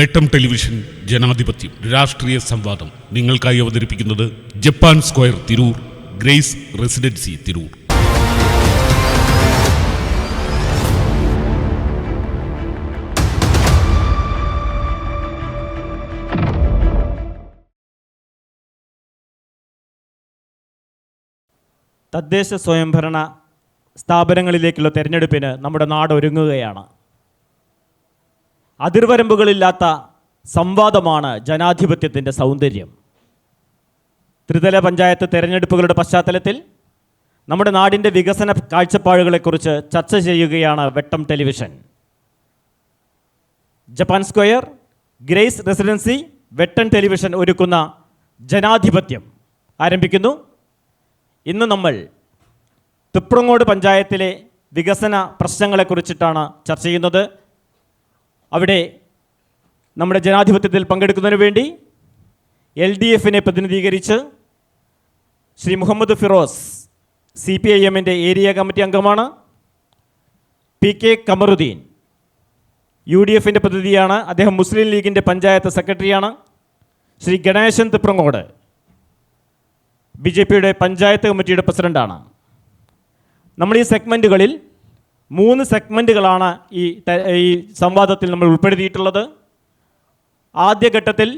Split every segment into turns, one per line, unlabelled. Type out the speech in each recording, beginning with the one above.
വെട്ടം ടെലിവിഷൻ ജനാധിപത്യം രാഷ്ട്രീയ സംവാദം നിങ്ങൾക്കായി അവതരിപ്പിക്കുന്നത് Japan square Tirur grace residency Tirur
തദ്ദേശ സ്വയംഭരണ സ്ഥാപനങ്ങളിലേക്കുള്ള തെരഞ്ഞെടുപ്പിന് നമ്മുടെ നാട് ഒരുങ്ങുകയാണ് അതിർവരമ്പുകളില്ലാത്ത സംവാദമാണ് ജനാധിപത്യത്തിൻ്റെ സൗന്ദര്യം ത്രിതല പഞ്ചായത്ത് തെരഞ്ഞെടുപ്പുകളുടെ പശ്ചാത്തലത്തിൽ നമ്മുടെ നാടിൻ്റെ വികസന കാഴ്ചപ്പാടുകളെക്കുറിച്ച് ചർച്ച ചെയ്യുകയാണ് Vettam television Japan square grace residency Vettam television ഒരുക്കുന്ന ജനാധിപത്യം ആരംഭിക്കുന്നു ഇന്ന് നമ്മൾ തിപ്രങ്ങോട് പഞ്ചായത്തിലെ വികസന പ്രശ്നങ്ങളെക്കുറിച്ചിട്ടാണ് ചർച്ച ചെയ്യുന്നത് അവിടെ നമ്മുടെ ജനാധിപത്യത്തിൽ പങ്കെടുക്കുന്നതിന് വേണ്ടി എൽ ഡി എഫിനെ പ്രതിനിധീകരിച്ച് Shri Muhammad Firoz C P I എമ്മിൻ്റെ ഏരിയ കമ്മിറ്റി അംഗമാണ് P K Kamaruddin U D എഫിൻ്റെ പ്രതിനിധിയാണ് അദ്ദേഹം മുസ്ലിം ലീഗിൻ്റെ പഞ്ചായത്ത് സെക്രട്ടറിയാണ് ശ്രീ ഗണേശൻ തിപ്രങ്ങോട് ബി ജെ പിയുടെ പഞ്ചായത്ത് കമ്മിറ്റിയുടെ പ്രസിഡൻ്റാണ് നമ്മൾ ഈ സെഗ്മെൻറ്റുകളിൽ മൂന്ന് സെഗ്മെൻറ്റുകളാണ് ഈ ഈ സംവാദത്തിൽ നമ്മൾ ഉൾപ്പെടുത്തിയിട്ടുള്ളത് ആദ്യഘട്ടത്തിൽ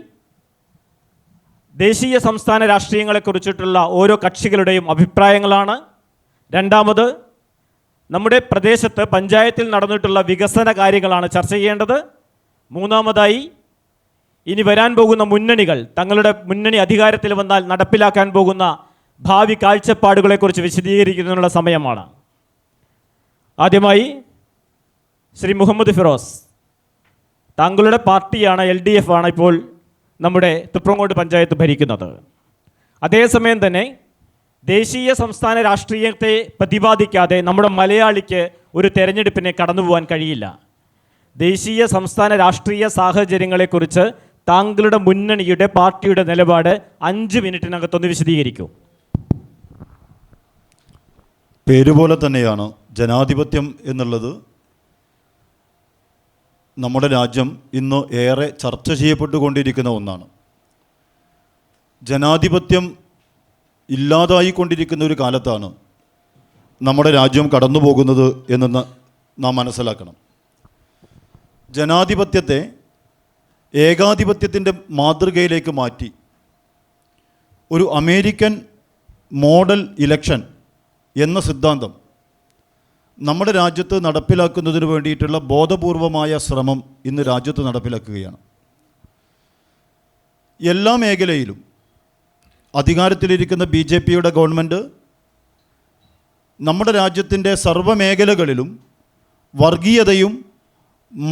ദേശീയ സംസ്ഥാന രാഷ്ട്രീയങ്ങളെക്കുറിച്ചിട്ടുള്ള ഓരോ കക്ഷികളുടെയും അഭിപ്രായങ്ങളാണ് രണ്ടാമത് നമ്മുടെ പ്രദേശത്ത് പഞ്ചായത്തിൽ നടന്നിട്ടുള്ള വികസന കാര്യങ്ങളാണ് ചർച്ച ചെയ്യേണ്ടത് മൂന്നാമതായി ഇനി വരാൻ പോകുന്ന മുന്നണികൾ തങ്ങളുടെ മുന്നണി അധികാരത്തിൽ വന്നാൽ നടപ്പിലാക്കാൻ പോകുന്ന ഭാവി കാഴ്ചപ്പാടുകളെക്കുറിച്ച് വിശദീകരിക്കുന്നതിനുള്ള സമയമാണ് ആദ്യമായി ശ്രീ മുഹമ്മദ് ഫിറോസ് താങ്കളുടെ പാർട്ടിയാണ് എൽ ഡി എഫ് ആണ് ഇപ്പോൾ നമ്മുടെ തൃപ്രങ്ങോട് പഞ്ചായത്ത് ഭരിക്കുന്നത് അതേസമയം തന്നെ ദേശീയ സംസ്ഥാന രാഷ്ട്രീയത്തെ പ്രതിപാദിക്കാതെ നമ്മുടെ മലയാളിക്ക് ഒരു തെരഞ്ഞെടുപ്പിനെ കടന്നുപോകാൻ കഴിയില്ല ദേശീയ സംസ്ഥാന രാഷ്ട്രീയ സാഹചര്യങ്ങളെക്കുറിച്ച് താങ്കളുടെ മുന്നണിയുടെ പാർട്ടിയുടെ നിലപാട് അഞ്ച് മിനിറ്റിനകത്തൊന്ന് വിശദീകരിക്കൂ
പേരുപോലെ തന്നെയാണ് ജനാധിപത്യം എന്നുള്ളത് നമ്മുടെ രാജ്യം ഇന്ന് ഏറെ ചർച്ച ചെയ്യപ്പെട്ടുകൊണ്ടിരിക്കുന്ന ഒന്നാണ് ജനാധിപത്യം ഇല്ലാതായിക്കൊണ്ടിരിക്കുന്ന ഒരു കാലത്താണ് നമ്മുടെ രാജ്യം കടന്നു പോകുന്നത് എന്ന് നാം മനസ്സിലാക്കണം ജനാധിപത്യത്തെ ഏകാധിപത്യത്തിൻ്റെ മാതൃകയിലേക്ക് മാറ്റി ഒരു അമേരിക്കൻ മോഡൽ ഇലക്ഷൻ എന്ന സിദ്ധാന്തം നമ്മുടെ രാജ്യത്ത് നടപ്പിലാക്കുന്നതിന് വേണ്ടിയിട്ടുള്ള ബോധപൂർവമായ ശ്രമം ഇന്ന് രാജ്യത്ത് നടപ്പിലാക്കുകയാണ് എല്ലാ മേഖലയിലും അധികാരത്തിലിരിക്കുന്ന ബി ജെ പിയുടെ ഗവൺമെൻറ് നമ്മുടെ രാജ്യത്തിൻ്റെ സർവമേഖലകളിലും വർഗീയതയും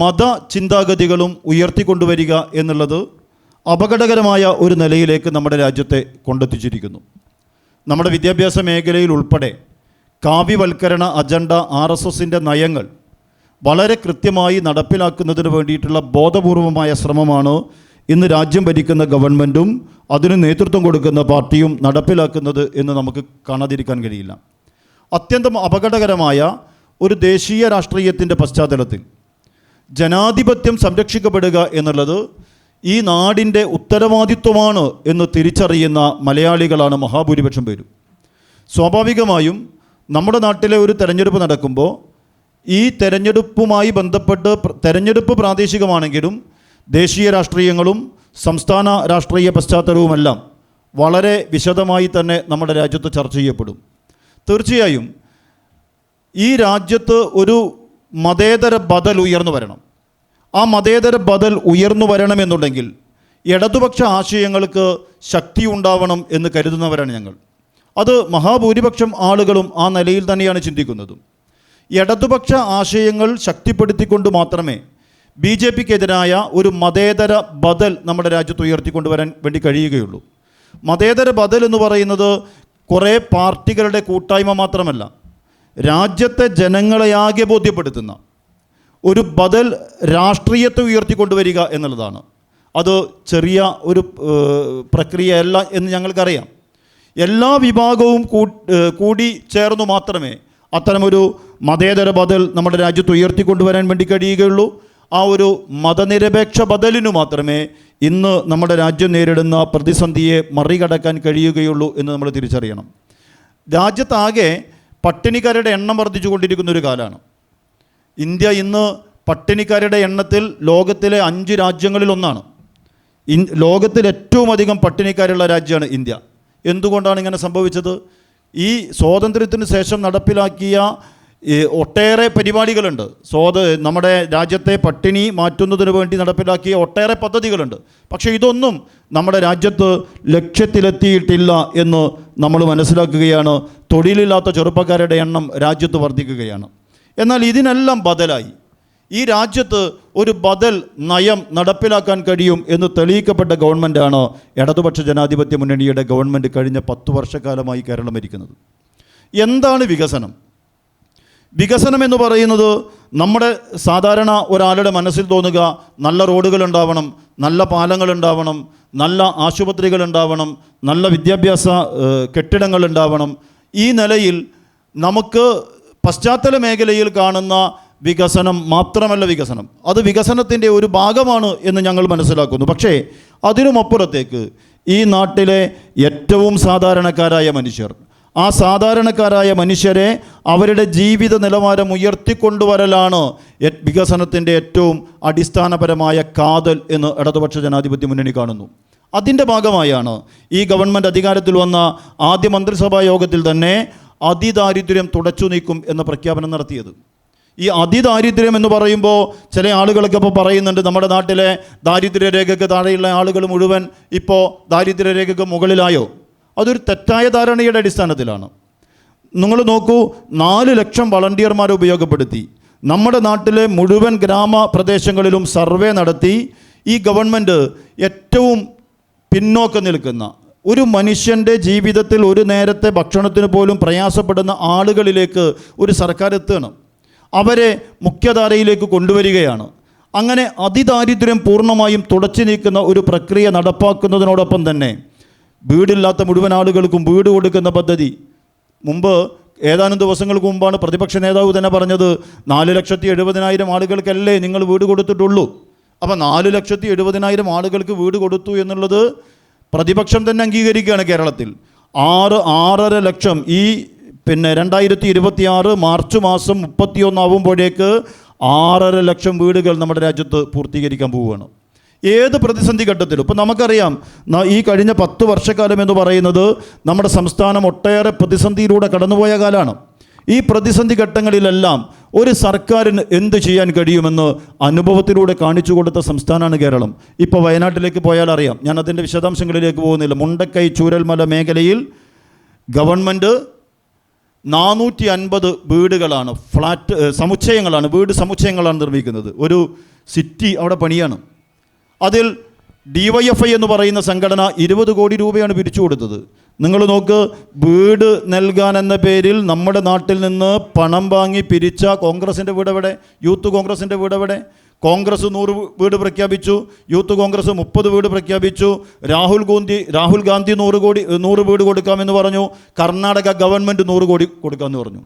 മത ചിന്താഗതികളും ഉയർത്തിക്കൊണ്ടുവരിക എന്നുള്ളത് അപകടകരമായ ഒരു നിലയിലേക്ക് നമ്മുടെ രാജ്യത്തെ കൊണ്ടെത്തിച്ചിരിക്കുന്നു നമ്മുടെ വിദ്യാഭ്യാസ മേഖലയിൽ ഉൾപ്പെടെ കാവ്യവൽക്കരണ അജണ്ട ആർ എസ് എസിൻ്റെ നയങ്ങൾ വളരെ കൃത്യമായി നടപ്പിലാക്കുന്നതിന് വേണ്ടിയിട്ടുള്ള ബോധപൂർവമായ ശ്രമമാണ് ഇന്ന് രാജ്യം ഭരിക്കുന്ന ഗവൺമെൻറ്റും അതിന് നേതൃത്വം കൊടുക്കുന്ന പാർട്ടിയും നടപ്പിലാക്കുന്നത് എന്ന് നമുക്ക് കാണാതിരിക്കാൻ കഴിയില്ല അത്യന്തം അപകടകരമായ ഒരു ദേശീയ രാഷ്ട്രീയത്തിൻ്റെ പശ്ചാത്തലത്തിൽ ജനാധിപത്യം സംരക്ഷിക്കപ്പെടുക എന്നുള്ളത് ഈ നാടിൻ്റെ ഉത്തരവാദിത്വമാണ് എന്ന് തിരിച്ചറിയുന്ന മലയാളികളാണ് മഹാഭൂരിപക്ഷം പേരും സ്വാഭാവികമായും നമ്മുടെ നാട്ടിലെ ഒരു തെരഞ്ഞെടുപ്പ് നടക്കുമ്പോൾ ഈ തെരഞ്ഞെടുപ്പുമായി ബന്ധപ്പെട്ട് തെരഞ്ഞെടുപ്പ് പ്രാദേശികമാണെങ്കിലും ദേശീയ രാഷ്ട്രീയങ്ങളും സംസ്ഥാന രാഷ്ട്രീയ പശ്ചാത്തലവുമെല്ലാം വളരെ വിശദമായി തന്നെ നമ്മുടെ രാജ്യത്ത് ചർച്ച ചെയ്യപ്പെടും തീർച്ചയായും ഈ രാജ്യത്ത് ഒരു മതേതര ബദൽ ഉയർന്നു വരണം ആ മതേതര ബദൽ ഉയർന്നു വരണമെന്നുണ്ടെങ്കിൽ ഇടതുപക്ഷ ആശയങ്ങൾക്ക് ശക്തി ഉണ്ടാവണം എന്ന് കരുതുന്നവരാണ് ഞങ്ങൾ അത് മഹാഭൂരിപക്ഷം ആളുകളും ആ നിലയിൽ തന്നെയാണ് ചിന്തിക്കുന്നതും ഇടതുപക്ഷ ആശയങ്ങൾ ശക്തിപ്പെടുത്തിക്കൊണ്ട് മാത്രമേ ബി ജെ പിക്കെതിരായ ഒരു മതേതര ബദൽ നമ്മുടെ രാജ്യത്ത് ഉയർത്തിക്കൊണ്ടുവരാൻ വേണ്ടി കഴിയുകയുള്ളൂ മതേതര ബദൽ എന്ന് പറയുന്നത് കുറേ പാർട്ടികളുടെ കൂട്ടായ്മ മാത്രമല്ല രാജ്യത്തെ ജനങ്ങളെയാകെ ബോധ്യപ്പെടുത്തുന്ന ഒരു ബദൽ രാഷ്ട്രീയത്തെ ഉയർത്തിക്കൊണ്ടുവരിക എന്നുള്ളതാണ് അത് ചെറിയ ഒരു പ്രക്രിയയല്ല എന്ന് ഞങ്ങൾക്കറിയാം എല്ലാ വിഭാഗവും കൂടി ചേർന്നു മാത്രമേ അത്തരമൊരു മതേതര ബദൽ നമ്മുടെ രാജ്യത്ത് ഉയർത്തിക്കൊണ്ടുവരാൻ വേണ്ടി കഴിയുകയുള്ളൂ ആ ഒരു മതനിരപേക്ഷ ബദലിനു മാത്രമേ ഇന്ന് നമ്മുടെ രാജ്യം നേരിടുന്ന പ്രതിസന്ധിയെ മറികടക്കാൻ കഴിയുകയുള്ളൂ എന്ന് നമ്മൾ തിരിച്ചറിയണം രാജ്യത്താകെ പട്ടിണിക്കാരുടെ എണ്ണം കൊണ്ടിരിക്കുന്ന ഒരു കാലമാണ് ഇന്ത്യ ഇന്ന് പട്ടിണിക്കാരുടെ എണ്ണത്തിൽ ലോകത്തിലെ അഞ്ച് രാജ്യങ്ങളിലൊന്നാണ് ലോകത്തിൽ ഏറ്റവും അധികം പട്ടിണിക്കാരുള്ള രാജ്യമാണ് ഇന്ത്യ എന്തുകൊണ്ടാണ് ഇങ്ങനെ സംഭവിച്ചത് ഈ സ്വാതന്ത്ര്യത്തിന് ശേഷം നടപ്പിലാക്കിയ ഒട്ടേറെ പരിപാടികളുണ്ട് സ്വാത നമ്മുടെ രാജ്യത്തെ പട്ടിണി മാറ്റുന്നതിന് വേണ്ടി നടപ്പിലാക്കിയ ഒട്ടേറെ പദ്ധതികളുണ്ട് പക്ഷേ ഇതൊന്നും നമ്മുടെ രാജ്യത്ത് ലക്ഷ്യത്തിലെത്തിയിട്ടില്ല എന്ന് നമ്മൾ മനസ്സിലാക്കുകയാണ് തൊഴിലില്ലാത്ത ചെറുപ്പക്കാരുടെ എണ്ണം രാജ്യത്ത് വർദ്ധിക്കുകയാണ് എന്നാൽ ഇതിനെല്ലാം ബദലായി ഈ രാജ്യത്ത് ഒരു ബദൽ നയം നടപ്പിലാക്കാൻ കഴിയും എന്ന് തെളിയിക്കപ്പെട്ട ഗവൺമെൻറ്റാണ് ഇടതുപക്ഷ ജനാധിപത്യ മുന്നണിയുടെ ഗവൺമെൻറ് കഴിഞ്ഞ പത്തു വർഷക്കാലമായി കേരളം ഭരിക്കുന്നത് എന്താണ് വികസനം വികസനം എന്ന് പറയുന്നത് നമ്മുടെ സാധാരണ ഒരാളുടെ മനസ്സിൽ തോന്നുക നല്ല റോഡുകൾ ഉണ്ടാവണം നല്ല പാലങ്ങൾ ഉണ്ടാവണം നല്ല ആശുപത്രികൾ ഉണ്ടാവണം നല്ല വിദ്യാഭ്യാസ കെട്ടിടങ്ങൾ ഉണ്ടാവണം ഈ നിലയിൽ നമുക്ക് പശ്ചാത്തല മേഖലയിൽ കാണുന്ന വികസനം മാത്രമല്ല വികസനം അത് വികസനത്തിൻ്റെ ഒരു ഭാഗമാണ് എന്ന് ഞങ്ങൾ മനസ്സിലാക്കുന്നു പക്ഷേ അതിനുമപ്പുറത്തേക്ക് ഈ നാട്ടിലെ ഏറ്റവും സാധാരണക്കാരായ മനുഷ്യർ ആ സാധാരണക്കാരായ മനുഷ്യരെ അവരുടെ ജീവിത നിലവാരം ഉയർത്തിക്കൊണ്ടുവരലാണ് വികസനത്തിൻ്റെ ഏറ്റവും അടിസ്ഥാനപരമായ കാതൽ എന്ന് ഇടതുപക്ഷ ജനാധിപത്യ മുന്നണി കാണുന്നു അതിൻ്റെ ഭാഗമായാണ് ഈ ഗവൺമെൻറ് അധികാരത്തിൽ വന്ന ആദ്യ മന്ത്രിസഭാ യോഗത്തിൽ തന്നെ അതിദാരിദ്ര്യം തുടച്ചു നീക്കും എന്ന പ്രഖ്യാപനം നടത്തിയത് ഈ അതിദാരിദ്ര്യം എന്ന് പറയുമ്പോൾ ചില ആളുകളൊക്കെ ഇപ്പോൾ പറയുന്നുണ്ട് നമ്മുടെ നാട്ടിലെ ദാരിദ്ര്യ രേഖയ്ക്ക് താഴെയുള്ള ആളുകൾ മുഴുവൻ ഇപ്പോൾ ദാരിദ്ര്യ രേഖയ്ക്ക് മുകളിലായോ അതൊരു തെറ്റായ ധാരണയുടെ അടിസ്ഥാനത്തിലാണ് നിങ്ങൾ നോക്കൂ നാല് ലക്ഷം വളണ്ടിയർമാരെ ഉപയോഗപ്പെടുത്തി നമ്മുടെ നാട്ടിലെ മുഴുവൻ ഗ്രാമപ്രദേശങ്ങളിലും സർവേ നടത്തി ഈ ഗവൺമെൻറ് ഏറ്റവും പിന്നോക്കം നിൽക്കുന്ന ഒരു മനുഷ്യൻ്റെ ജീവിതത്തിൽ ഒരു നേരത്തെ ഭക്ഷണത്തിന് പോലും പ്രയാസപ്പെടുന്ന ആളുകളിലേക്ക് ഒരു സർക്കാർ എത്തണം അവരെ മുഖ്യധാരയിലേക്ക് കൊണ്ടുവരികയാണ് അങ്ങനെ അതിദാരിദ്ര്യം പൂർണ്ണമായും തുടച്ചു നീക്കുന്ന ഒരു പ്രക്രിയ നടപ്പാക്കുന്നതിനോടൊപ്പം തന്നെ വീടില്ലാത്ത മുഴുവൻ ആളുകൾക്കും വീട് കൊടുക്കുന്ന പദ്ധതി മുമ്പ് ഏതാനും ദിവസങ്ങൾക്ക് മുമ്പാണ് പ്രതിപക്ഷ നേതാവ് തന്നെ പറഞ്ഞത് നാല് ലക്ഷത്തി എഴുപതിനായിരം ആളുകൾക്കല്ലേ നിങ്ങൾ വീട് കൊടുത്തിട്ടുള്ളൂ അപ്പോൾ നാല് ലക്ഷത്തി എഴുപതിനായിരം ആളുകൾക്ക് വീട് കൊടുത്തു എന്നുള്ളത് പ്രതിപക്ഷം തന്നെ അംഗീകരിക്കുകയാണ് കേരളത്തിൽ ആറ് ആറര ലക്ഷം ഈ പിന്നെ രണ്ടായിരത്തി ആറ് മാർച്ച് മാസം മുപ്പത്തിയൊന്നാവുമ്പോഴേക്ക് ആറര ലക്ഷം വീടുകൾ നമ്മുടെ രാജ്യത്ത് പൂർത്തീകരിക്കാൻ പോവുകയാണ് ഏത് പ്രതിസന്ധി ഘട്ടത്തിലും ഇപ്പം നമുക്കറിയാം ഈ കഴിഞ്ഞ പത്ത് വർഷക്കാലം എന്ന് പറയുന്നത് നമ്മുടെ സംസ്ഥാനം ഒട്ടേറെ പ്രതിസന്ധിയിലൂടെ കടന്നുപോയ കാലമാണ് ഈ പ്രതിസന്ധി ഘട്ടങ്ങളിലെല്ലാം ഒരു സർക്കാരിന് എന്ത് ചെയ്യാൻ കഴിയുമെന്ന് അനുഭവത്തിലൂടെ കാണിച്ചു കൊടുത്ത സംസ്ഥാനമാണ് കേരളം ഇപ്പോൾ വയനാട്ടിലേക്ക് പോയാൽ അറിയാം ഞാൻ അതിൻ്റെ വിശദാംശങ്ങളിലേക്ക് പോകുന്നില്ല മുണ്ടക്കൈ ചൂരൽമല മേഖലയിൽ ഗവൺമെൻറ് നാനൂറ്റി അൻപത് വീടുകളാണ് ഫ്ലാറ്റ് സമുച്ചയങ്ങളാണ് വീട് സമുച്ചയങ്ങളാണ് നിർമ്മിക്കുന്നത് ഒരു സിറ്റി അവിടെ പണിയാണ് അതിൽ ഡി വൈ എഫ് ഐ എന്ന് പറയുന്ന സംഘടന ഇരുപത് കോടി രൂപയാണ് പിരിച്ചു കൊടുത്തത് നിങ്ങൾ നോക്ക് വീട് നൽകാൻ എന്ന പേരിൽ നമ്മുടെ നാട്ടിൽ നിന്ന് പണം വാങ്ങി പിരിച്ച കോൺഗ്രസിൻ്റെ വീടവിടെ യൂത്ത് കോൺഗ്രസിൻ്റെ വീടവിടെ കോൺഗ്രസ് നൂറ് വീട് പ്രഖ്യാപിച്ചു യൂത്ത് കോൺഗ്രസ് മുപ്പത് വീട് പ്രഖ്യാപിച്ചു രാഹുൽ ഗാന്ധി രാഹുൽ ഗാന്ധി നൂറ് കോടി നൂറ് വീട് കൊടുക്കാമെന്ന് പറഞ്ഞു കർണാടക ഗവൺമെൻറ് നൂറ് കോടി കൊടുക്കാമെന്ന് പറഞ്ഞു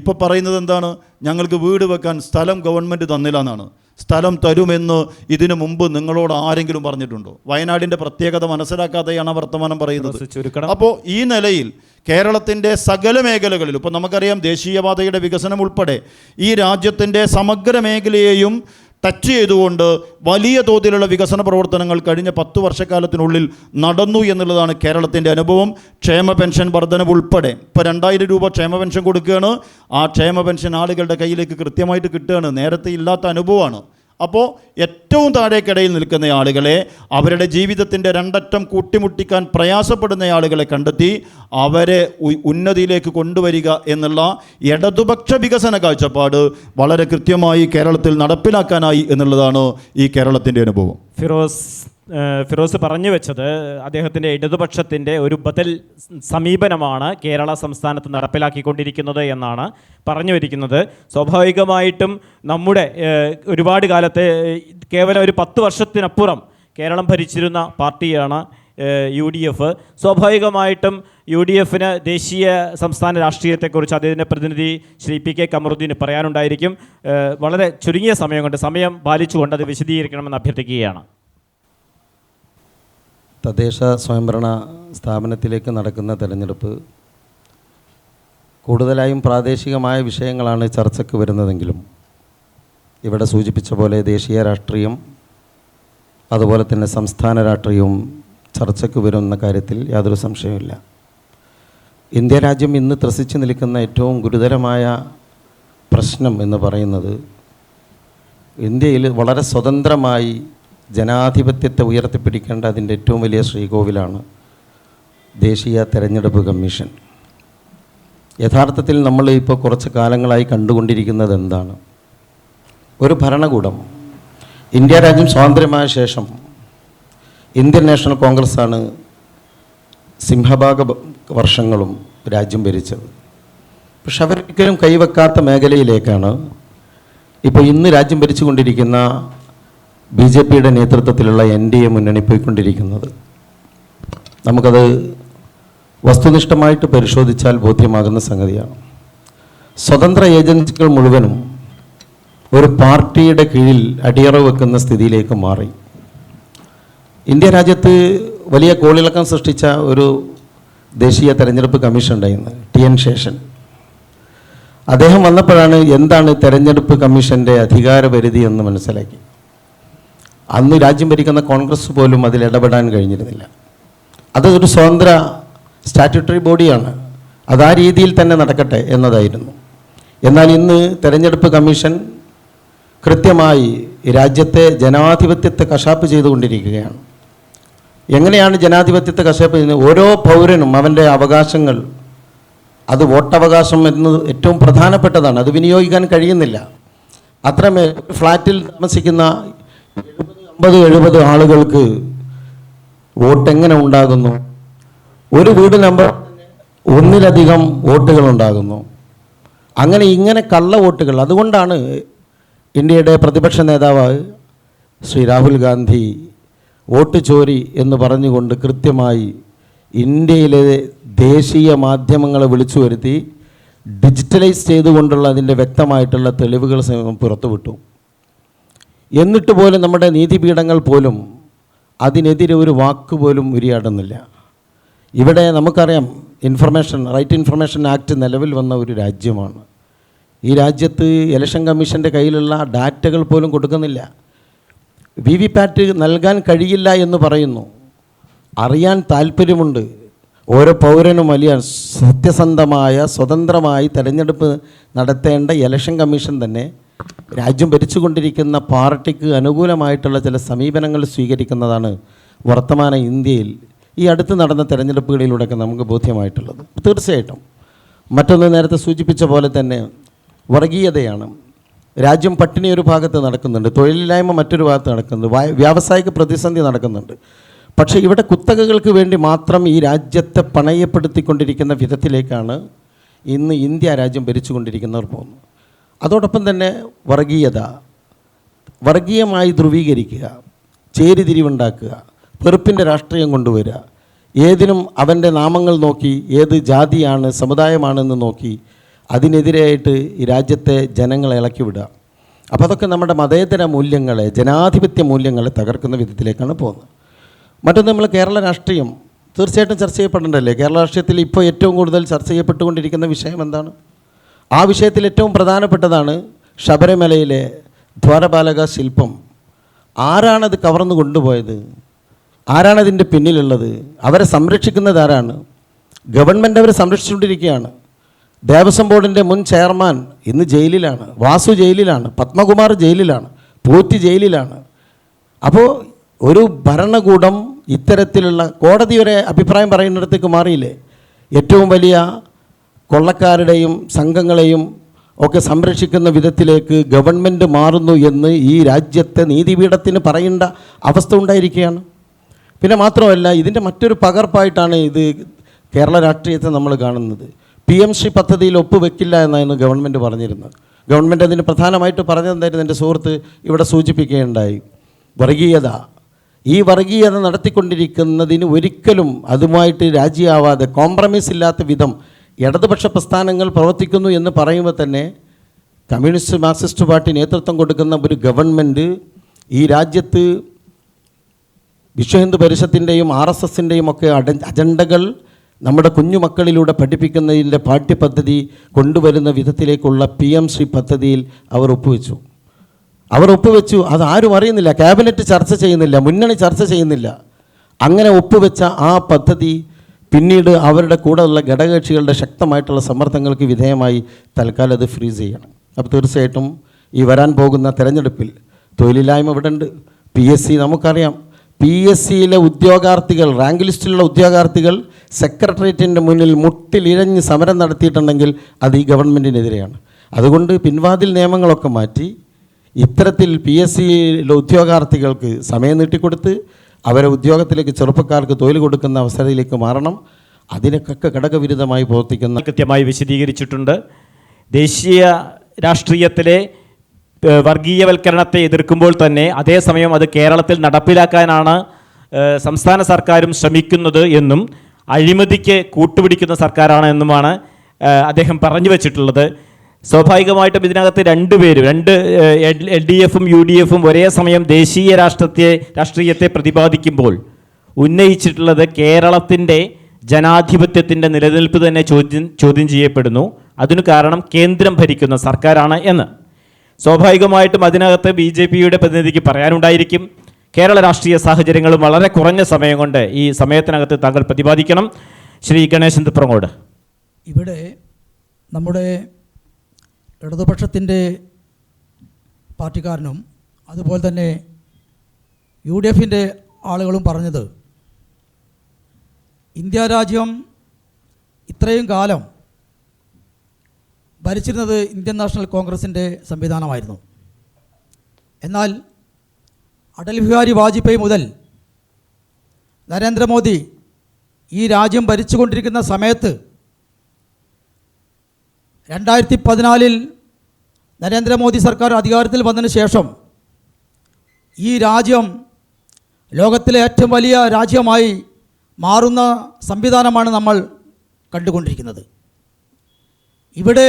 ഇപ്പോൾ പറയുന്നത് എന്താണ് ഞങ്ങൾക്ക് വീട് വെക്കാൻ സ്ഥലം ഗവൺമെൻറ് തന്നില്ല എന്നാണ് സ്ഥലം തരുമെന്ന് ഇതിനു മുമ്പ് നിങ്ങളോട് ആരെങ്കിലും പറഞ്ഞിട്ടുണ്ടോ വയനാടിൻ്റെ പ്രത്യേകത മനസ്സിലാക്കാതെയാണ് വർത്തമാനം പറയുന്നത് അപ്പോൾ ഈ നിലയിൽ കേരളത്തിൻ്റെ സകല മേഖലകളിൽ ഇപ്പോൾ നമുക്കറിയാം ദേശീയപാതയുടെ വികസനം ഉൾപ്പെടെ ഈ രാജ്യത്തിൻ്റെ സമഗ്ര മേഖലയെയും ടച്ച് ചെയ്തുകൊണ്ട് വലിയ തോതിലുള്ള വികസന പ്രവർത്തനങ്ങൾ കഴിഞ്ഞ പത്ത് വർഷക്കാലത്തിനുള്ളിൽ നടന്നു എന്നുള്ളതാണ് കേരളത്തിൻ്റെ അനുഭവം ക്ഷേമ പെൻഷൻ വർധനവ് ഉൾപ്പെടെ ഇപ്പോൾ രണ്ടായിരം രൂപ ക്ഷേമ പെൻഷൻ കൊടുക്കുകയാണ് ആ ക്ഷേമ പെൻഷൻ ആളുകളുടെ കയ്യിലേക്ക് കൃത്യമായിട്ട് കിട്ടുകയാണ് നേരത്തെ ഇല്ലാത്ത അനുഭവമാണ് അപ്പോൾ ഏറ്റവും താഴേക്കിടയിൽ നിൽക്കുന്ന ആളുകളെ അവരുടെ ജീവിതത്തിൻ്റെ രണ്ടറ്റം കൂട്ടിമുട്ടിക്കാൻ പ്രയാസപ്പെടുന്ന ആളുകളെ കണ്ടെത്തി അവരെ ഉന്നതിയിലേക്ക് കൊണ്ടുവരിക എന്നുള്ള ഇടതുപക്ഷ വികസന കാഴ്ചപ്പാട് വളരെ കൃത്യമായി കേരളത്തിൽ നടപ്പിലാക്കാനായി എന്നുള്ളതാണ് ഈ കേരളത്തിൻ്റെ അനുഭവം
ഫിറോസ് ഫിറോസ് പറഞ്ഞു വെച്ചത് അദ്ദേഹത്തിൻ്റെ ഇടതുപക്ഷത്തിൻ്റെ ഒരു ബദൽ സമീപനമാണ് കേരള സംസ്ഥാനത്ത് നടപ്പിലാക്കിക്കൊണ്ടിരിക്കുന്നത് എന്നാണ് പറഞ്ഞു വരിക്കുന്നത് സ്വാഭാവികമായിട്ടും നമ്മുടെ ഒരുപാട് കാലത്തെ കേവലം ഒരു പത്ത് വർഷത്തിനപ്പുറം കേരളം ഭരിച്ചിരുന്ന പാർട്ടിയാണ് യു ഡി എഫ് സ്വാഭാവികമായിട്ടും യു ഡി എഫിന് ദേശീയ സംസ്ഥാന രാഷ്ട്രീയത്തെക്കുറിച്ച് അദ്ദേഹത്തിൻ്റെ പ്രതിനിധി ശ്രീ പി കെ കമറുദ്ദീന് പറയാനുണ്ടായിരിക്കും വളരെ ചുരുങ്ങിയ സമയം കൊണ്ട് സമയം പാലിച്ചുകൊണ്ട് അത് വിശദീകരിക്കണമെന്ന് അഭ്യർത്ഥിക്കുകയാണ്
തദ്ദേശ സ്വയംഭരണ സ്ഥാപനത്തിലേക്ക് നടക്കുന്ന തെരഞ്ഞെടുപ്പ് കൂടുതലായും പ്രാദേശികമായ വിഷയങ്ങളാണ് ചർച്ചയ്ക്ക് വരുന്നതെങ്കിലും ഇവിടെ സൂചിപ്പിച്ച പോലെ ദേശീയ രാഷ്ട്രീയം അതുപോലെ തന്നെ സംസ്ഥാന രാഷ്ട്രീയവും ചർച്ചയ്ക്ക് വരുന്ന കാര്യത്തിൽ യാതൊരു സംശയമില്ല ഇന്ത്യ രാജ്യം ഇന്ന് ത്രസിച്ചു നിൽക്കുന്ന ഏറ്റവും ഗുരുതരമായ പ്രശ്നം എന്ന് പറയുന്നത് ഇന്ത്യയിൽ വളരെ സ്വതന്ത്രമായി ജനാധിപത്യത്തെ ഉയർത്തിപ്പിടിക്കേണ്ട അതിൻ്റെ ഏറ്റവും വലിയ ശ്രീകോവിലാണ് ദേശീയ തെരഞ്ഞെടുപ്പ് കമ്മീഷൻ യഥാർത്ഥത്തിൽ നമ്മൾ ഇപ്പോൾ കുറച്ച് കാലങ്ങളായി കണ്ടുകൊണ്ടിരിക്കുന്നത് എന്താണ് ഒരു ഭരണകൂടം ഇന്ത്യ രാജ്യം സ്വാതന്ത്ര്യമായ ശേഷം ഇന്ത്യൻ നാഷണൽ കോൺഗ്രസ്സാണ് സിംഹഭാഗ വർഷങ്ങളും രാജ്യം ഭരിച്ചത് പക്ഷെ അവരൊരിക്കലും കൈവെക്കാത്ത മേഖലയിലേക്കാണ് ഇപ്പോൾ ഇന്ന് രാജ്യം ഭരിച്ചുകൊണ്ടിരിക്കുന്ന ബി ജെ പിയുടെ നേതൃത്വത്തിലുള്ള എൻ ഡി എ മുന്നണി പോയിക്കൊണ്ടിരിക്കുന്നത് നമുക്കത് വസ്തുനിഷ്ഠമായിട്ട് പരിശോധിച്ചാൽ ബോധ്യമാകുന്ന സംഗതിയാണ് സ്വതന്ത്ര ഏജൻസികൾ മുഴുവനും ഒരു പാർട്ടിയുടെ കീഴിൽ അടിയറവ് വെക്കുന്ന സ്ഥിതിയിലേക്ക് മാറി ഇന്ത്യ രാജ്യത്ത് വലിയ കോളിളക്കം സൃഷ്ടിച്ച ഒരു ദേശീയ തെരഞ്ഞെടുപ്പ് കമ്മീഷൻ ഉണ്ടായിരുന്നു ടി എൻ ശേഷൻ അദ്ദേഹം വന്നപ്പോഴാണ് എന്താണ് തെരഞ്ഞെടുപ്പ് കമ്മീഷൻ്റെ അധികാരപരിധി എന്ന് മനസ്സിലാക്കി അന്ന് രാജ്യം ഭരിക്കുന്ന കോൺഗ്രസ് പോലും അതിൽ ഇടപെടാൻ കഴിഞ്ഞിരുന്നില്ല അതൊരു സ്വതന്ത്ര സ്റ്റാറ്റ്യൂട്ടറി ബോഡിയാണ് അത് ആ രീതിയിൽ തന്നെ നടക്കട്ടെ എന്നതായിരുന്നു എന്നാൽ ഇന്ന് തെരഞ്ഞെടുപ്പ് കമ്മീഷൻ കൃത്യമായി രാജ്യത്തെ ജനാധിപത്യത്തെ കശാപ്പ് ചെയ്തുകൊണ്ടിരിക്കുകയാണ് എങ്ങനെയാണ് ജനാധിപത്യത്തെ കശാപ്പ് ചെയ്യുന്നത് ഓരോ പൗരനും അവൻ്റെ അവകാശങ്ങൾ അത് വോട്ടവകാശം എന്നത് ഏറ്റവും പ്രധാനപ്പെട്ടതാണ് അത് വിനിയോഗിക്കാൻ കഴിയുന്നില്ല അത്രമേൽ ഫ്ലാറ്റിൽ താമസിക്കുന്ന അൻപത് എഴുപത് ആളുകൾക്ക് എങ്ങനെ ഉണ്ടാകുന്നു ഒരു വീട് നമ്പർ ഒന്നിലധികം വോട്ടുകൾ ഉണ്ടാകുന്നു അങ്ങനെ ഇങ്ങനെ കള്ള വോട്ടുകൾ അതുകൊണ്ടാണ് ഇന്ത്യയുടെ പ്രതിപക്ഷ നേതാവ് ശ്രീ രാഹുൽ ഗാന്ധി വോട്ട് ചോരി എന്ന് പറഞ്ഞുകൊണ്ട് കൃത്യമായി ഇന്ത്യയിലെ ദേശീയ മാധ്യമങ്ങളെ വിളിച്ചു വരുത്തി ഡിജിറ്റലൈസ് ചെയ്തുകൊണ്ടുള്ള അതിൻ്റെ വ്യക്തമായിട്ടുള്ള തെളിവുകൾ പുറത്തുവിട്ടു എന്നിട്ട് പോലും നമ്മുടെ നീതിപീഠങ്ങൾ പോലും അതിനെതിരെ ഒരു വാക്ക് പോലും ഉരിയാടുന്നില്ല ഇവിടെ നമുക്കറിയാം ഇൻഫർമേഷൻ റൈറ്റ് ഇൻഫർമേഷൻ ആക്ട് നിലവിൽ വന്ന ഒരു രാജ്യമാണ് ഈ രാജ്യത്ത് ഇലക്ഷൻ കമ്മീഷൻ്റെ കയ്യിലുള്ള ഡാറ്റകൾ പോലും കൊടുക്കുന്നില്ല വി വി പാറ്റ് നൽകാൻ കഴിയില്ല എന്ന് പറയുന്നു അറിയാൻ താല്പര്യമുണ്ട് ഓരോ പൗരനും വലിയ സത്യസന്ധമായ സ്വതന്ത്രമായി തെരഞ്ഞെടുപ്പ് നടത്തേണ്ട ഇലക്ഷൻ കമ്മീഷൻ തന്നെ രാജ്യം ഭരിച്ചുകൊണ്ടിരിക്കുന്ന പാർട്ടിക്ക് അനുകൂലമായിട്ടുള്ള ചില സമീപനങ്ങൾ സ്വീകരിക്കുന്നതാണ് വർത്തമാന ഇന്ത്യയിൽ ഈ അടുത്ത് നടന്ന തെരഞ്ഞെടുപ്പുകളിലൂടെയൊക്കെ നമുക്ക് ബോധ്യമായിട്ടുള്ളത് തീർച്ചയായിട്ടും മറ്റൊന്ന് നേരത്തെ സൂചിപ്പിച്ച പോലെ തന്നെ വർഗീയതയാണ് രാജ്യം പട്ടിണി ഒരു ഭാഗത്ത് നടക്കുന്നുണ്ട് തൊഴിലില്ലായ്മ മറ്റൊരു ഭാഗത്ത് നടക്കുന്നുണ്ട് വ്യാവസായിക പ്രതിസന്ധി നടക്കുന്നുണ്ട് പക്ഷേ ഇവിടെ കുത്തകകൾക്ക് വേണ്ടി മാത്രം ഈ രാജ്യത്തെ പണയപ്പെടുത്തിക്കൊണ്ടിരിക്കുന്ന വിധത്തിലേക്കാണ് ഇന്ന് ഇന്ത്യ രാജ്യം ഭരിച്ചുകൊണ്ടിരിക്കുന്നവർ പോകുന്നത് അതോടൊപ്പം തന്നെ വർഗീയത വർഗീയമായി ധ്രുവീകരിക്കുക ചേരിതിരിവുണ്ടാക്കുക വെറുപ്പിൻ്റെ രാഷ്ട്രീയം കൊണ്ടുവരിക ഏതിനും അവൻ്റെ നാമങ്ങൾ നോക്കി ഏത് ജാതിയാണ് സമുദായമാണെന്ന് നോക്കി അതിനെതിരെയായിട്ട് ഈ രാജ്യത്തെ ജനങ്ങളെ ഇളക്കി വിടുക അപ്പോൾ അതൊക്കെ നമ്മുടെ മതേതര മൂല്യങ്ങളെ ജനാധിപത്യ മൂല്യങ്ങളെ തകർക്കുന്ന വിധത്തിലേക്കാണ് പോകുന്നത് മറ്റൊന്ന് നമ്മൾ കേരള രാഷ്ട്രീയം തീർച്ചയായിട്ടും ചർച്ച ചെയ്യപ്പെടേണ്ടല്ലേ കേരള രാഷ്ട്രീയത്തിൽ ഇപ്പോൾ ഏറ്റവും കൂടുതൽ ചർച്ച ചെയ്യപ്പെട്ടുകൊണ്ടിരിക്കുന്ന വിഷയം എന്താണ് ആ വിഷയത്തിൽ ഏറ്റവും പ്രധാനപ്പെട്ടതാണ് ശബരിമലയിലെ ദ്വാരപാലക ശില്പം ആരാണത് കവർന്നു കൊണ്ടുപോയത് ആരാണതിൻ്റെ പിന്നിലുള്ളത് അവരെ സംരക്ഷിക്കുന്നത് ആരാണ് ഗവൺമെൻറ് അവരെ സംരക്ഷിച്ചുകൊണ്ടിരിക്കുകയാണ് ദേവസ്വം ബോർഡിൻ്റെ മുൻ ചെയർമാൻ ഇന്ന് ജയിലിലാണ് വാസു ജയിലിലാണ് പത്മകുമാർ ജയിലിലാണ് പോറ്റി ജയിലിലാണ് അപ്പോൾ ഒരു ഭരണകൂടം ഇത്തരത്തിലുള്ള കോടതി വരെ അഭിപ്രായം പറയുന്നിടത്തേക്ക് മാറിയില്ലേ ഏറ്റവും വലിയ കൊള്ളക്കാരുടെയും സംഘങ്ങളെയും ഒക്കെ സംരക്ഷിക്കുന്ന വിധത്തിലേക്ക് ഗവൺമെൻറ് മാറുന്നു എന്ന് ഈ രാജ്യത്തെ നീതിപീഠത്തിന് പറയേണ്ട അവസ്ഥ ഉണ്ടായിരിക്കുകയാണ് പിന്നെ മാത്രമല്ല ഇതിൻ്റെ മറ്റൊരു പകർപ്പായിട്ടാണ് ഇത് കേരള രാഷ്ട്രീയത്തെ നമ്മൾ കാണുന്നത് പി എം ശ്രീ പദ്ധതിയിൽ ഒപ്പുവെക്കില്ല എന്നായിരുന്നു ഗവൺമെൻറ് പറഞ്ഞിരുന്നത് ഗവൺമെൻറ് അതിന് പ്രധാനമായിട്ട് പറഞ്ഞതെന്തായിരുന്നു എൻ്റെ സുഹൃത്ത് ഇവിടെ സൂചിപ്പിക്കുകയുണ്ടായി വർഗീയത ഈ വർഗീയത നടത്തിക്കൊണ്ടിരിക്കുന്നതിന് ഒരിക്കലും അതുമായിട്ട് രാജിയാവാതെ കോംപ്രമൈസ് ഇല്ലാത്ത വിധം ഇടതുപക്ഷ പ്രസ്ഥാനങ്ങൾ പ്രവർത്തിക്കുന്നു എന്ന് പറയുമ്പോൾ തന്നെ കമ്മ്യൂണിസ്റ്റ് മാർക്സിസ്റ്റ് പാർട്ടി നേതൃത്വം കൊടുക്കുന്ന ഒരു ഗവൺമെൻറ് ഈ രാജ്യത്ത് വിശ്വഹിന്ദു പരിഷത്തിൻ്റെയും ആർ എസ് എസിൻ്റെയും ഒക്കെ അജണ്ടകൾ നമ്മുടെ കുഞ്ഞുമക്കളിലൂടെ പഠിപ്പിക്കുന്നതിൻ്റെ പാഠ്യപദ്ധതി കൊണ്ടുവരുന്ന വിധത്തിലേക്കുള്ള പി എം ശ്രീ പദ്ധതിയിൽ അവർ ഒപ്പുവെച്ചു അവർ ഒപ്പുവെച്ചു അത് ആരും അറിയുന്നില്ല ക്യാബിനറ്റ് ചർച്ച ചെയ്യുന്നില്ല മുന്നണി ചർച്ച ചെയ്യുന്നില്ല അങ്ങനെ ഒപ്പുവെച്ച ആ പദ്ധതി പിന്നീട് അവരുടെ കൂടെയുള്ള ഘടകകക്ഷികളുടെ ശക്തമായിട്ടുള്ള സമ്മർദ്ദങ്ങൾക്ക് വിധേയമായി തൽക്കാലം അത് ഫ്രീസ് ചെയ്യണം അപ്പോൾ തീർച്ചയായിട്ടും ഈ വരാൻ പോകുന്ന തെരഞ്ഞെടുപ്പിൽ തൊഴിലില്ലായ്മ ഇവിടെ ഉണ്ട് പി എസ് സി നമുക്കറിയാം പി എസ് സിയിലെ ഉദ്യോഗാർത്ഥികൾ റാങ്ക് ലിസ്റ്റിലുള്ള ഉദ്യോഗാർത്ഥികൾ സെക്രട്ടേറിയറ്റിൻ്റെ മുന്നിൽ മുട്ടിലിഴഞ്ഞ് സമരം നടത്തിയിട്ടുണ്ടെങ്കിൽ അത് ഈ ഗവൺമെൻറ്റിനെതിരെയാണ് അതുകൊണ്ട് പിൻവാതിൽ നിയമങ്ങളൊക്കെ മാറ്റി ഇത്തരത്തിൽ പി എസ് സിയിലെ ഉദ്യോഗാർത്ഥികൾക്ക് സമയം നീട്ടിക്കൊടുത്ത് അവരെ ഉദ്യോഗത്തിലേക്ക് ചെറുപ്പക്കാർക്ക് തൊഴിൽ കൊടുക്കുന്ന അവസരത്തിലേക്ക് മാറണം അതിനൊക്കെ ഘടകവിരുദ്ധമായി പ്രവർത്തിക്കുന്ന
കൃത്യമായി വിശദീകരിച്ചിട്ടുണ്ട് ദേശീയ രാഷ്ട്രീയത്തിലെ വർഗീയവൽക്കരണത്തെ എതിർക്കുമ്പോൾ തന്നെ അതേസമയം അത് കേരളത്തിൽ നടപ്പിലാക്കാനാണ് സംസ്ഥാന സർക്കാരും ശ്രമിക്കുന്നത് എന്നും അഴിമതിക്ക് കൂട്ടുപിടിക്കുന്ന സർക്കാരാണ് എന്നുമാണ് അദ്ദേഹം പറഞ്ഞു വച്ചിട്ടുള്ളത് സ്വാഭാവികമായിട്ടും ഇതിനകത്ത് രണ്ട് പേരും രണ്ട് എൽ ഡി എഫും യു ഡി എഫും ഒരേ സമയം ദേശീയ രാഷ്ട്രത്തെ രാഷ്ട്രീയത്തെ പ്രതിപാദിക്കുമ്പോൾ ഉന്നയിച്ചിട്ടുള്ളത് കേരളത്തിൻ്റെ ജനാധിപത്യത്തിൻ്റെ നിലനിൽപ്പ് തന്നെ ചോദ്യം ചോദ്യം ചെയ്യപ്പെടുന്നു അതിനു കാരണം കേന്ദ്രം ഭരിക്കുന്ന സർക്കാരാണ് എന്ന് സ്വാഭാവികമായിട്ടും അതിനകത്ത് ബി ജെ പിയുടെ പ്രതിനിധിക്ക് പറയാനുണ്ടായിരിക്കും കേരള രാഷ്ട്രീയ സാഹചര്യങ്ങൾ വളരെ കുറഞ്ഞ സമയം കൊണ്ട് ഈ സമയത്തിനകത്ത് താങ്കൾ പ്രതിപാദിക്കണം ശ്രീ ഗണേശൻ തുപ്രങ്ങോട്
ഇവിടെ നമ്മുടെ ഇടതുപക്ഷത്തിൻ്റെ പാർട്ടിക്കാരനും അതുപോലെ തന്നെ യു ഡി എഫിൻ്റെ ആളുകളും പറഞ്ഞത് ഇന്ത്യ രാജ്യം ഇത്രയും കാലം ഭരിച്ചിരുന്നത് ഇന്ത്യൻ നാഷണൽ കോൺഗ്രസിൻ്റെ സംവിധാനമായിരുന്നു എന്നാൽ അടൽ ബിഹാരി വാജ്പേയി മുതൽ നരേന്ദ്രമോദി ഈ രാജ്യം ഭരിച്ചുകൊണ്ടിരിക്കുന്ന സമയത്ത് രണ്ടായിരത്തി പതിനാലിൽ നരേന്ദ്രമോദി സർക്കാർ അധികാരത്തിൽ വന്നതിന് ശേഷം ഈ രാജ്യം ലോകത്തിലെ ഏറ്റവും വലിയ രാജ്യമായി മാറുന്ന സംവിധാനമാണ് നമ്മൾ കണ്ടുകൊണ്ടിരിക്കുന്നത് ഇവിടെ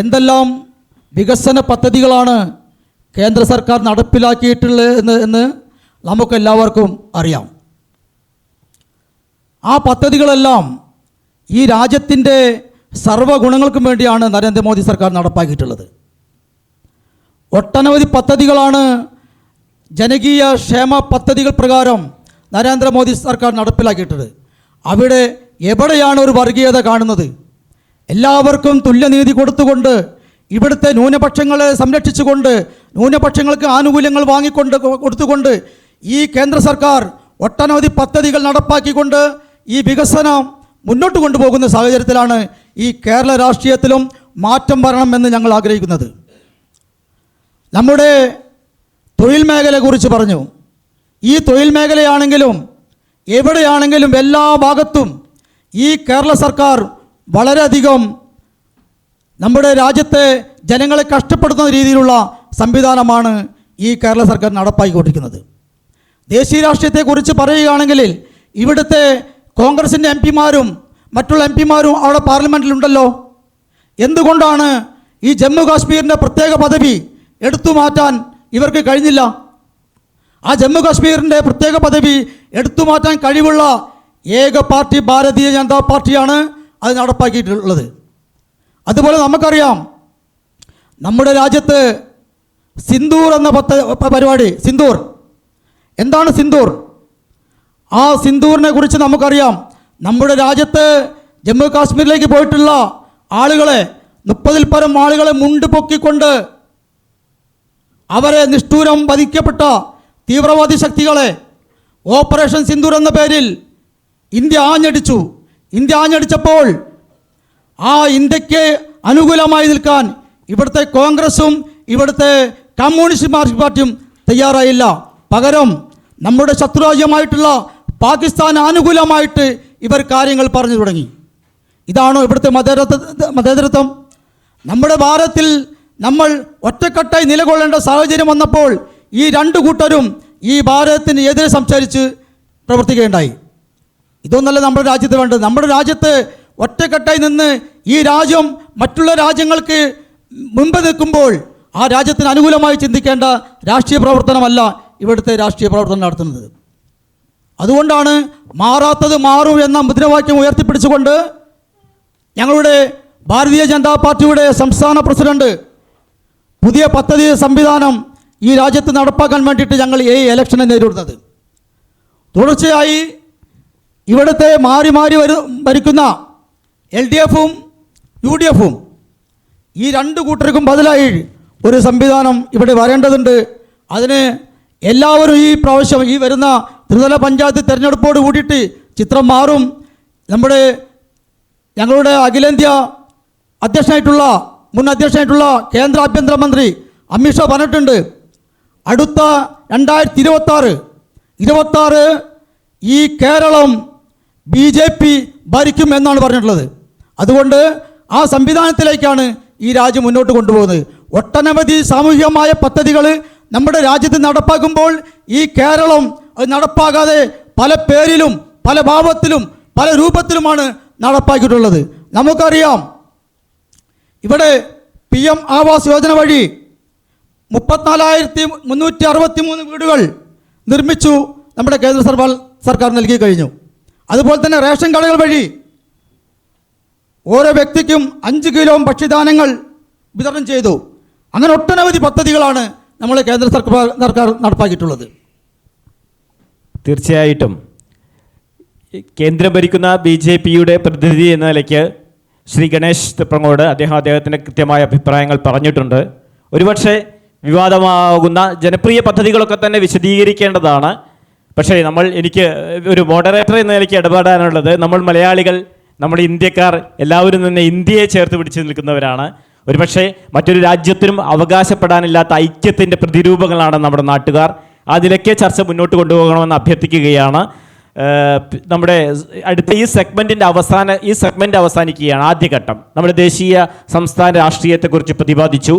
എന്തെല്ലാം വികസന പദ്ധതികളാണ് കേന്ദ്ര സർക്കാർ നടപ്പിലാക്കിയിട്ടുള്ളത് എന്ന് എന്ന് നമുക്കെല്ലാവർക്കും അറിയാം ആ പദ്ധതികളെല്ലാം ഈ രാജ്യത്തിൻ്റെ സർവ്വ ഗുണങ്ങൾക്കും വേണ്ടിയാണ് നരേന്ദ്രമോദി സർക്കാർ നടപ്പാക്കിയിട്ടുള്ളത് ഒട്ടനവധി പദ്ധതികളാണ് ജനകീയ ക്ഷേമ പദ്ധതികൾ പ്രകാരം നരേന്ദ്രമോദി സർക്കാർ നടപ്പിലാക്കിയിട്ടത് അവിടെ എവിടെയാണ് ഒരു വർഗീയത കാണുന്നത് എല്ലാവർക്കും തുല്യനീതി കൊടുത്തുകൊണ്ട് ഇവിടുത്തെ ന്യൂനപക്ഷങ്ങളെ സംരക്ഷിച്ചുകൊണ്ട് ന്യൂനപക്ഷങ്ങൾക്ക് ആനുകൂല്യങ്ങൾ വാങ്ങിക്കൊണ്ട് കൊടുത്തുകൊണ്ട് ഈ കേന്ദ്ര സർക്കാർ ഒട്ടനവധി പദ്ധതികൾ നടപ്പാക്കിക്കൊണ്ട് ഈ വികസനം മുന്നോട്ട് കൊണ്ടുപോകുന്ന സാഹചര്യത്തിലാണ് ഈ കേരള രാഷ്ട്രീയത്തിലും മാറ്റം വരണമെന്ന് ഞങ്ങൾ ആഗ്രഹിക്കുന്നത് നമ്മുടെ തൊഴിൽ കുറിച്ച് പറഞ്ഞു ഈ തൊഴിൽ മേഖലയാണെങ്കിലും എവിടെയാണെങ്കിലും എല്ലാ ഭാഗത്തും ഈ കേരള സർക്കാർ വളരെയധികം നമ്മുടെ രാജ്യത്തെ ജനങ്ങളെ കഷ്ടപ്പെടുത്തുന്ന രീതിയിലുള്ള സംവിധാനമാണ് ഈ കേരള സർക്കാർ നടപ്പായിക്കൊണ്ടിരിക്കുന്നത് ദേശീയ രാഷ്ട്രീയത്തെക്കുറിച്ച് പറയുകയാണെങ്കിൽ ഇവിടുത്തെ കോൺഗ്രസിൻ്റെ എം പിമാരും മറ്റുള്ള എം പിമാരും അവിടെ പാർലമെൻറ്റിലുണ്ടല്ലോ എന്തുകൊണ്ടാണ് ഈ ജമ്മു കാശ്മീരിൻ്റെ പ്രത്യേക പദവി എടുത്തു മാറ്റാൻ ഇവർക്ക് കഴിഞ്ഞില്ല ആ ജമ്മു കാശ്മീരിൻ്റെ പ്രത്യേക പദവി എടുത്തു മാറ്റാൻ കഴിവുള്ള ഏക പാർട്ടി ഭാരതീയ ജനതാ പാർട്ടിയാണ് അത് നടപ്പാക്കിയിട്ടുള്ളത് അതുപോലെ നമുക്കറിയാം നമ്മുടെ രാജ്യത്ത് സിന്ദൂർ എന്ന പത്ത പരിപാടി സിന്ദൂർ എന്താണ് സിന്ദൂർ ആ സിന്ദൂറിനെ കുറിച്ച് നമുക്കറിയാം നമ്മുടെ രാജ്യത്ത് ജമ്മു കാശ്മീരിലേക്ക് പോയിട്ടുള്ള ആളുകളെ മുപ്പതിൽ പരം ആളുകളെ മുണ്ട് പൊക്കിക്കൊണ്ട് അവരെ നിഷ്ഠൂരം വധിക്കപ്പെട്ട തീവ്രവാദി ശക്തികളെ ഓപ്പറേഷൻ സിന്ദൂർ എന്ന പേരിൽ ഇന്ത്യ ആഞ്ഞടിച്ചു ഇന്ത്യ ആഞ്ഞടിച്ചപ്പോൾ ആ ഇന്ത്യക്ക് അനുകൂലമായി നിൽക്കാൻ ഇവിടുത്തെ കോൺഗ്രസും ഇവിടുത്തെ കമ്മ്യൂണിസ്റ്റ് മാർക്സിസ്റ്റ് പാർട്ടിയും തയ്യാറായില്ല പകരം നമ്മുടെ ശത്രുരാജ്യമായിട്ടുള്ള പാകിസ്ഥാൻ ആനുകൂലമായിട്ട് ഇവർ കാര്യങ്ങൾ പറഞ്ഞു തുടങ്ങി ഇതാണോ ഇവിടുത്തെ മതേതരത്വം നമ്മുടെ ഭാരതത്തിൽ നമ്മൾ ഒറ്റക്കെട്ടായി നിലകൊള്ളേണ്ട സാഹചര്യം വന്നപ്പോൾ ഈ രണ്ട് കൂട്ടരും ഈ ഭാരതത്തിന് എതിരെ സംസാരിച്ച് പ്രവർത്തിക്കുകയുണ്ടായി ഇതൊന്നല്ല നമ്മുടെ രാജ്യത്ത് വേണ്ടത് നമ്മുടെ രാജ്യത്ത് ഒറ്റക്കെട്ടായി നിന്ന് ഈ രാജ്യം മറ്റുള്ള രാജ്യങ്ങൾക്ക് മുൻപ് നിൽക്കുമ്പോൾ ആ രാജ്യത്തിന് അനുകൂലമായി ചിന്തിക്കേണ്ട രാഷ്ട്രീയ പ്രവർത്തനമല്ല ഇവിടുത്തെ രാഷ്ട്രീയ പ്രവർത്തനം നടത്തുന്നത് അതുകൊണ്ടാണ് മാറാത്തത് മാറൂ എന്ന മുദ്രാവാക്യം ഉയർത്തിപ്പിടിച്ചുകൊണ്ട് ഞങ്ങളുടെ ഭാരതീയ ജനതാ പാർട്ടിയുടെ സംസ്ഥാന പ്രസിഡന്റ് പുതിയ പദ്ധതി സംവിധാനം ഈ രാജ്യത്ത് നടപ്പാക്കാൻ വേണ്ടിയിട്ട് ഞങ്ങൾ ഈ ഇലക്ഷനെ നേരിടുന്നത് തുടർച്ചയായി ഇവിടുത്തെ മാറി മാറി വരു ഭരിക്കുന്ന എൽ ഡി എഫും യു ഡി എഫും ഈ രണ്ട് കൂട്ടർക്കും ബദലായി ഒരു സംവിധാനം ഇവിടെ വരേണ്ടതുണ്ട് അതിന് എല്ലാവരും ഈ പ്രാവശ്യം ഈ വരുന്ന ത്രിതല പഞ്ചായത്ത് തെരഞ്ഞെടുപ്പോട് കൂടിയിട്ട് ചിത്രം മാറും നമ്മുടെ ഞങ്ങളുടെ അഖിലേന്ത്യാ അധ്യക്ഷനായിട്ടുള്ള മുൻ അധ്യക്ഷനായിട്ടുള്ള കേന്ദ്ര ആഭ്യന്തരമന്ത്രി അമിത്ഷാ പറഞ്ഞിട്ടുണ്ട് അടുത്ത രണ്ടായിരത്തി ഇരുപത്താറ് ഇരുപത്താറ് ഈ കേരളം ബി ജെ പി ഭരിക്കും എന്നാണ് പറഞ്ഞിട്ടുള്ളത് അതുകൊണ്ട് ആ സംവിധാനത്തിലേക്കാണ് ഈ രാജ്യം മുന്നോട്ട് കൊണ്ടുപോകുന്നത് ഒട്ടനവധി സാമൂഹികമായ പദ്ധതികൾ നമ്മുടെ രാജ്യത്ത് നടപ്പാക്കുമ്പോൾ ഈ കേരളം അത് നടപ്പാകാതെ പല പേരിലും പല ഭാവത്തിലും പല രൂപത്തിലുമാണ് നടപ്പാക്കിയിട്ടുള്ളത് നമുക്കറിയാം ഇവിടെ പി എം ആവാസ് യോജന വഴി മുപ്പത്തിനാലായിരത്തി മുന്നൂറ്റി അറുപത്തി മൂന്ന് വീടുകൾ നിർമ്മിച്ചു നമ്മുടെ കേന്ദ്ര സർക്കാർ സർക്കാർ നൽകി കഴിഞ്ഞു അതുപോലെ തന്നെ റേഷൻ കടകൾ വഴി ഓരോ വ്യക്തിക്കും അഞ്ച് കിലോ ഭക്ഷ്യധാന്യങ്ങൾ വിതരണം ചെയ്തു അങ്ങനെ ഒട്ടനവധി പദ്ധതികളാണ് നമ്മൾ കേന്ദ്ര സർക്കാർ സർക്കാർ നടപ്പാക്കിയിട്ടുള്ളത്
തീർച്ചയായിട്ടും കേന്ദ്രം ഭരിക്കുന്ന ബി ജെ പിയുടെ പ്രതിനിധി എന്ന നിലയ്ക്ക് ശ്രീ ഗണേഷ് തിപ്രങ്ങോട് അദ്ദേഹം അദ്ദേഹത്തിൻ്റെ കൃത്യമായ അഭിപ്രായങ്ങൾ പറഞ്ഞിട്ടുണ്ട് ഒരുപക്ഷെ വിവാദമാകുന്ന ജനപ്രിയ പദ്ധതികളൊക്കെ തന്നെ വിശദീകരിക്കേണ്ടതാണ് പക്ഷേ നമ്മൾ എനിക്ക് ഒരു മോഡറേറ്റർ എന്ന നിലയ്ക്ക് ഇടപെടാനുള്ളത് നമ്മൾ മലയാളികൾ നമ്മുടെ ഇന്ത്യക്കാർ എല്ലാവരും തന്നെ ഇന്ത്യയെ ചേർത്ത് പിടിച്ച് നിൽക്കുന്നവരാണ് ഒരുപക്ഷെ മറ്റൊരു രാജ്യത്തിനും അവകാശപ്പെടാനില്ലാത്ത ഐക്യത്തിൻ്റെ പ്രതിരൂപങ്ങളാണ് നമ്മുടെ നാട്ടുകാർ ആ നിലയ്ക്ക് ചർച്ച മുന്നോട്ട് കൊണ്ടുപോകണമെന്ന് അഭ്യർത്ഥിക്കുകയാണ് നമ്മുടെ അടുത്ത ഈ സെഗ്മെൻറ്റിൻ്റെ അവസാന ഈ സെഗ്മെൻറ്റ് അവസാനിക്കുകയാണ് ആദ്യഘട്ടം നമ്മുടെ ദേശീയ സംസ്ഥാന രാഷ്ട്രീയത്തെക്കുറിച്ച് പ്രതിപാദിച്ചു